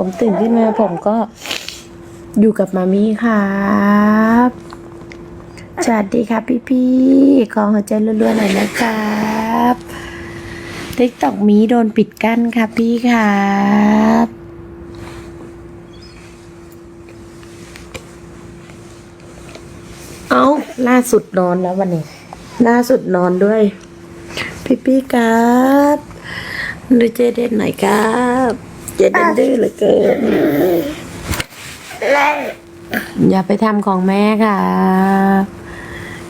ผมตื่นขึ้นมาผมก็อยู่กับมามี่ครับสวัสดีครับพี่พี่ๆขอหัวใจรัวๆหน่อยนะครับติ๊กตอกมีโดนปิดกั้นครับพี่ครับเอาล่าสุดนอนแล้ววันนี้ ล่าสุดนอนด้วย พี่พี่ๆครับดูเจเด่นหน่อยครับ เจเด่นดื้อเหลือเกินอย่าไปทำของแม่ค่ะ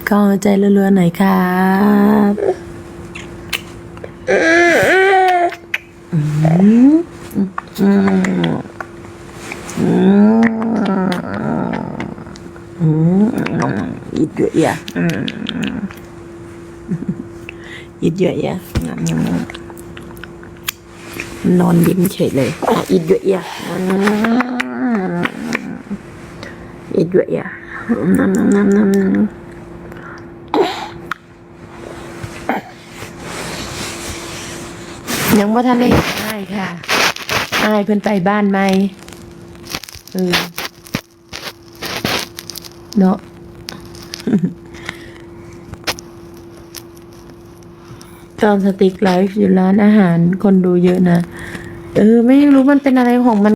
ก็เอาใจรัวๆหน่อยครับอืมอืมอืมอืมอีกเยอะแยะอืมอีกเยอะแยะอืม นอนยิ้มเฉยเลยอะอีกเยอะแยะอืมอีกด้วยอะน้ำน้ำน้ำน้ำน้ำยังว่าท่านได้อายค่ะอายเพิ่นไปบ้านไหมเออเนาะ ตอนสติ๊กไลฟ์อยู่ร้านอาหารคนดูเยอะนะ เออ ไม่รู้มันเป็นอะไรของมัน